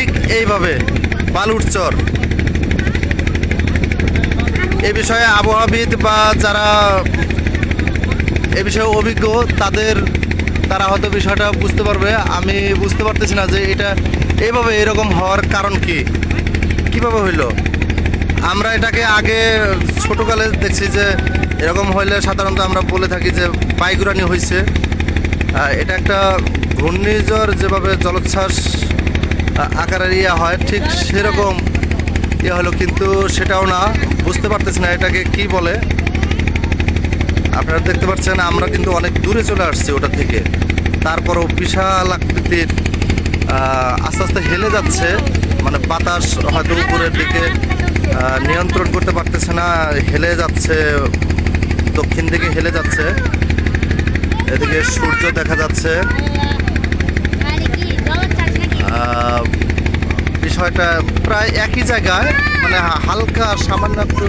ঠিক এইভাবে, বালুর চর। এ বিষয়ে আবহাওয়াবিদ বা যারা এ বিষয়ে অভিজ্ঞ, তাদের, তারা হয়তো বিষয়টা বুঝতে পারবে। আমি বুঝতে পারতেছি না যে এটা এইভাবে এরকম হওয়ার কারণ কি। কীভাবে হইল? আমরা এটাকে আগে ছোটকালে দেখছি যে এরকম হইলে সাধারণত আমরা বলে থাকি যে বাইগুরানি হয়েছে এটা একটা ঘূর্ণিঝড় যেভাবে জলোচ্ছ্বাস আকারের ইয়ে হয়, ঠিক সেরকম ইয়ে হলো, কিন্তু সেটাও না, বুঝতে পারতেছি না এটাকে কি বলে। আপনারা দেখতে পাচ্ছেন, আমরা কিন্তু অনেক দূরে চলে আসছি ওটা থেকে। তারপরও বিশাল আকৃতির আস্তে আস্তে হেলে যাচ্ছে মানে বাতাস হয়তো উপরের দিকে নিয়ন্ত্রণ করতে পারতেছে না, হেলে যাচ্ছে, দক্ষিণ দিকে হেলে যাচ্ছে। এদিকে সূর্য দেখা যাচ্ছে। বিষয়টা প্রায় একই জায়গায় মানে হালকা সামান্য একটু